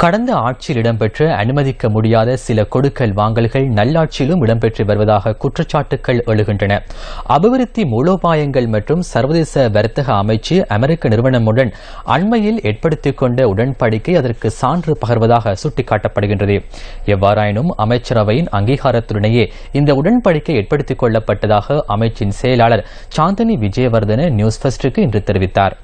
கடந்த ஆட்சியில் இடம்பெற்ற அனுமதிக்க முடியாத சில கொடுக்கல் வாங்கல்கள் நல்லாட்சியிலும் இடம்பெற்று வருவதாக குற்றச்சாட்டுகள் எழுகின்றன. அபிவிருத்தி மூலோபாயங்கள் மற்றும் சர்வதேச வர்த்தக அமைச்சு அமெரிக்க நிறுவனமுடன் அண்மையில் ஏற்படுத்திக் கொண்ட உடன்படிக்கை அதற்கு சான்று பகர்வதாக சுட்டிக்காட்டப்படுகின்றது. எவ்வாறாயினும் அமைச்சரவையின் அங்கீகாரத்துடனேயே இந்த உடன்படிக்கை ஏற்படுத்திக் கொள்ளப்பட்டதாக அமைச்சின் செயலாளர் சாந்தனி விஜயவர்தன நியூஸ் ஃபர்ஸ்டுக்கு இன்று தெரிவித்தார்.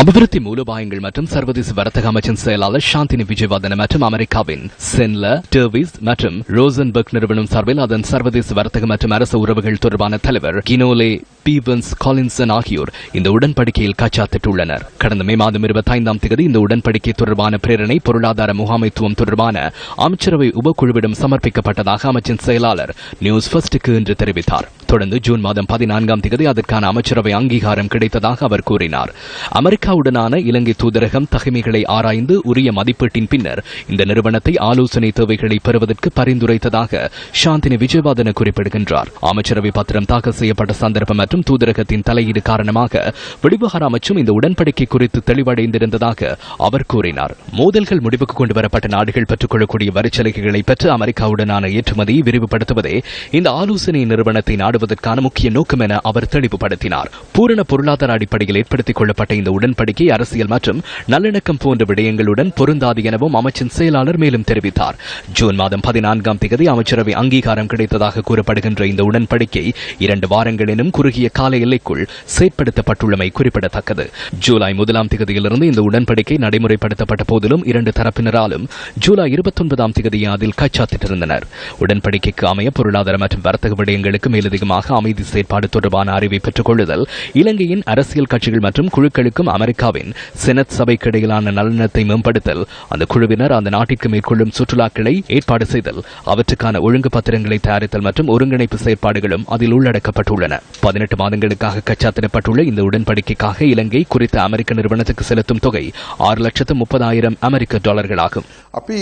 அபிவிருத்தி மூலோபாயங்கள் மற்றும் சர்வதேச வர்த்தக அமைச்சின் செயலாளர் சாந்தினி விஜயவர்தன மற்றும் அமெரிக்காவின் சென்ல டர்விஸ் மற்றும் ரோசன்பர்க் நிறுவனம் சார்பில் அதன் சர்வதேச வர்த்தக மற்றும் அரசு உறவுகள் தொடர்பான தலைவர் கினோலே பீவன்ஸ் காலின்சன் ஆகியோர் இந்த உடன்படிக்கையில் கச்சாத்திட்டுள்ளனர். கடந்த மே மாதம் இருபத்தி ஐந்தாம் தேதி இந்த உடன்படிக்கை தொடர்பான பிரேரணை பொருளாதார முகாமைத்துவம் தொடர்பான அமைச்சரவை உபக்குழுவிடம் சமர்ப்பிக்கப்பட்டதாக அமைச்சின் செயலாளர் நியூஸ் ஃபர்ஸ்டுக்கு இன்று தெரிவித்தார். தொடர்ந்து ஜூன் மாதம் பதினான்காம் தேதி அதற்கான அமைச்சரவை அங்கீகாரம் கிடைத்ததாக அவர் கூறினார். அமெரிக்க அமெரிக்காவுடனான இலங்கை தூதரகம் தகைமைகளை ஆராய்ந்து உரிய மதிப்பீட்டின் பின்னர் இந்த நிறுவனத்தை ஆலோசனை தேவைகளை பெறுவதற்கு பரிந்துரைத்ததாக சாந்தினி விஜயவாதன குறிப்பிடுகின்றார். அமைச்சரவை பத்திரம் தாக்கல் செய்யப்பட்ட சந்தர்ப்பம் மற்றும் தூதரகத்தின் தலையீடு காரணமாக வெளிவகார அமைச்சும் இந்த உடன்படிக்கை குறித்து தெளிவடைந்திருந்ததாக அவர் கூறினார். மோதல்கள் முடிவுக்கு கொண்டு வரப்பட்ட நாடுகள் பெற்றுக்கொள்ளக்கூடிய வரிச்சலுகைகளை பெற்று அமெரிக்காவுடனான ஏற்றுமதியை விரிவுபடுத்துவதே இந்த ஆலோசனை நிறுவனத்தை நாடுவதற்கான முக்கிய நோக்கம் என அவர் தெளிவுபடுத்தினார். பூரண பொருளாதார அடிப்படையில் ஏற்படுத்திக் கொள்ளப்பட்ட இந்த உடன் உடன்படிக்கை அரசியல் மற்றும் நல்லிணக்கம் போன்ற விடயங்களுடன் பொருந்தாது எனவும் அமைச்சின் செயலாளர் மேலும் தெரிவித்தார். ஜூன் மாதம் பதினான்காம் தேதி அமைச்சரவை அங்கீகாரம் கிடைத்ததாக கூறப்படுகின்ற இந்த உடன்படிக்கை இரண்டு வாரங்களிலும் குறுகிய கால எல்லைக்குள் செயற்படுத்தப்பட்டுள்ளமை குறிப்பிடத்தக்கது. ஜூலை முதலாம் தேதியிலிருந்து இந்த உடன்படிக்கை நடைமுறைப்படுத்தப்பட்ட போதிலும் இரண்டு தரப்பினராலும் ஜூலை இருபத்தொன்பதாம் தேதியை அதில் கைச்சாத்திட்டிருந்தனர். உடன்படிக்கைக்கு அமைய பொருளாதார மற்றும் வர்த்தக விடயங்களுக்கு மேலதிகமாக அமைதி செயற்பாடு தொடர்பான அறிவை பெற்றுக் கொள்ளுதல் இலங்கையின் அரசியல் கட்சிகள் மற்றும் குழுக்களுக்கும் அமெரிக்காவின் செனட் சபைக்கு இடையிலான நலனத்தை மேம்படுத்தல் அந்த குழுவினர் அந்த நாட்டிற்கு மேற்கொள்ளும் சுற்றுலாக்களை ஏற்பாடு செய்தல் அவற்றுக்கான ஒழுங்கு பத்திரங்களை தயாரித்தல் மற்றும் ஒருங்கிணைப்பு செயற்பாடுகளும் அதில் உள்ளடக்கப்பட்டுள்ளன. பதினெட்டு மாதங்களுக்காக கச்சாத்திடப்பட்டுள்ள இந்த உடன்படிக்கைக்காக இலங்கை குறித்த அமெரிக்க நிறுவனத்துக்கு செலுத்தும் தொகை ஆறு லட்சத்து முப்பதாயிரம் அமெரிக்க டாலர்களாகும். අපි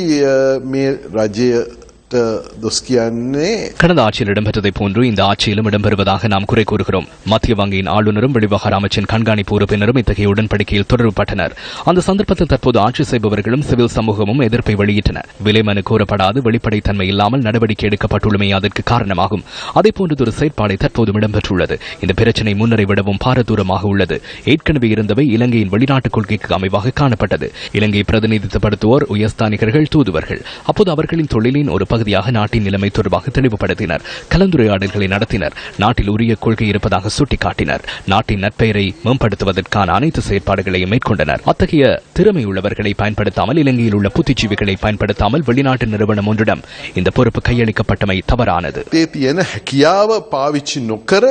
கடந்த ஆட்சியில் இடம்பெற்றதை போன்று இந்த ஆட்சியிலும் இடம்பெறுவதாக நாம் குறை கூறுகிறோம். மத்திய வங்கியின் ஆளுநரும் வெளிவகார அமைச்சின் கண்காணிப்பு உறுப்பினரும் இத்தகைய உடன்படிக்கையில் தொடர்புபட்டனர். அந்த சந்தர்ப்பத்தில் தற்போது ஆட்சி செய்பவர்களும் சிவில் சமூகமும் எதிர்ப்பை வெளியிட்டனர் விலைமனு கூறப்படாது வெளிப்படைத்தன்மை இல்லாமல் நடவடிக்கை எடுக்கப்பட்டுள்ளமை அதற்கு காரணமாகும். அதே போன்றதொரு செயற்பாடு தற்போது இடம்பெற்றுள்ளது. இந்த பிரச்சினை முன்னரை விடவும் பாரதூரமாக உள்ளது. ஏற்கனவே இருந்தவை இலங்கையின் வெளிநாட்டுக் கொள்கைக்கு அமைவாக காணப்பட்டது. இலங்கையை பிரதிநிதித்துவப்படுத்துவோர் உயர்ஸ்தானிகர்கள் தூதுவர்கள். அப்போது அவர்களின் தொழிலின் ஒரு பகுதி பகுதியாக நாட்டின் நிலைமை தொடர்பாக தெளிவுபடுத்தினர் கலந்துரையாடல்களை நடத்தினர் நாட்டில் உரிய கொள்கை இருப்பதாக சுட்டிக்காட்டினர் நாட்டின் நற்பெயரை மேம்படுத்துவதற்கான அனைத்து செயற்பாடுகளையும் மேற்கொண்டனர் அத்தகைய திறமையுள்ளவர்களை பயன்படுத்தாமல் இலங்கையில் உள்ள புத்திஜீவிகளை பயன்படுத்தாமல் வெளிநாட்டு நிறுவனம் ஒன்றிடம் இந்த பொறுப்பு கையளிக்கப்பட்டமை தவறானது ඒ තියෙන හැකියාව පාවිච්චි නොකර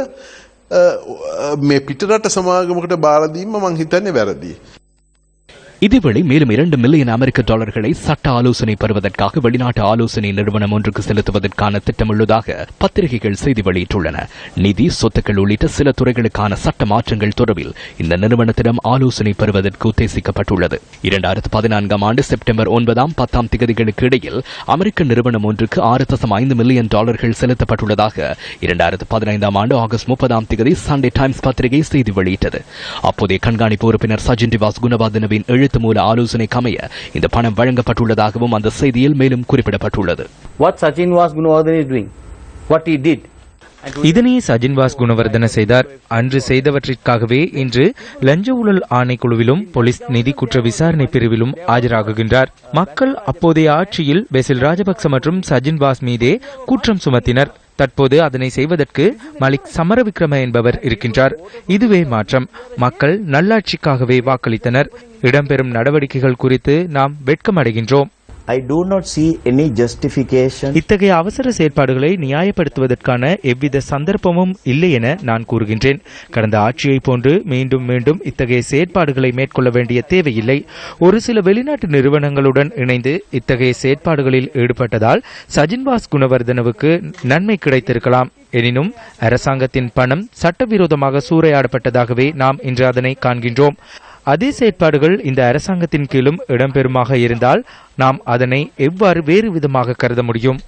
අ, අ, මේ පිටරට සමාගමකට බාරදීම මං හිතන්නේ වැරදි. இதேவேளை மேலும் இரண்டு மில்லியன் அமெரிக்க டாலர்களை சட்ட ஆலோசனை பெறுவதற்காக வெளிநாட்டு ஆலோசனை நிறுவனம் ஒன்றுக்கு செலுத்துவதற்கான திட்டமுள்ளதாக பத்திரிகைகள் செய்தி வெளியிட்டுள்ளன. நிதி சொத்துக்கள் உள்ளிட்ட சில துறைகளுக்கான சட்ட மாற்றங்கள் தொடர்பில் இந்த நிறுவனத்திடம் ஆலோசனை பெறுவதற்கு உத்தேசிக்கப்பட்டுள்ளது. இரண்டாயிரத்து பதினான்காம் ஆண்டு செப்டம்பர் ஒன்பதாம் பத்தாம் திகதிகளுக்கு இடையில் அமெரிக்க நிறுவனம் ஒன்றுக்கு ஆறு தசம் ஐந்து மில்லியன் டாலர்கள் செலுத்தப்பட்டுள்ளதாக இரண்டாயிரத்து பதினைந்தாம் ஆண்டு ஆகஸ்ட் முப்பதாம் திகதி சண்டே டைம்ஸ் பத்திரிகை செய்தி வெளியிட்டது. அப்போதைய கண்காணிப்பு உறுப்பினர் சஜின் டிவாஸ் குணவாதனவின் எழுத்து மூல ஆலோசனைக்கு அமைய இந்த பணம் வழங்கப்பட்டுள்ளதாகவும் அந்த செய்தியில் மேலும் குறிப்பிடப்பட்டுள்ளது. What Sachin was Gunawardhan is doing, what he did. இதனை சஜின்வாஸ் குணவர்தன செய்தார். அன்று செய்தவற்றிற்காகவே இன்று லஞ்ச ஊழல் ஆணைக்குழுவிலும் போலீஸ் நிதி குற்ற விசாரணை பிரிவிலும் ஆஜராகுகின்றார். மக்கள் அப்போதைய ஆட்சியில் பெசில் ராஜபக்ச மற்றும் சஜின்வாஸ் மீதே குற்றம் சுமத்தினர். தற்போது அதனை செய்வதற்கு மலிக் சமரவிக்ரம என்பவர் இருக்கின்றார். இதுவே மாற்றம். மக்கள் நல்லாட்சிக்காகவே வாக்களித்தனர். இடம்பெறும் நடவடிக்கைகள் குறித்து நாம் வெட்கமடைகின்றோம். I do not see any justification இத்தகைய அவசர செயற்பாடுகளை நியாயப்படுத்துவதற்கான எவ்வித சந்தர்ப்பமும் இல்லை என நான் கூறுகின்றேன். கடந்த ஆட்சியை போன்று மீண்டும் மீண்டும் இத்தகைய செயற்பாடுகளை மேற்கொள்ள வேண்டிய தேவையில்லை. ஒரு சில வெளிநாட்டு நிறுவனங்களுடன் இணைந்து இத்தகைய செயற்பாடுகளில் ஈடுபட்டதால் சஜின்வாஸ் குணவர்தனவுக்கு நன்மை கிடைத்திருக்கலாம். எனினும் அரசாங்கத்தின் பணம் சட்டவிரோதமாக சூறையாடப்பட்டதாகவே நாம் இன்று அதனை காண்கின்றோம். அதே செயற்பாடுகள் இந்த அரசாங்கத்தின் கீழும் இடம்பெறுமாக இருந்தால் நாம் அதனை எவ்வாறு வேறு விதமாக கருத முடியும்?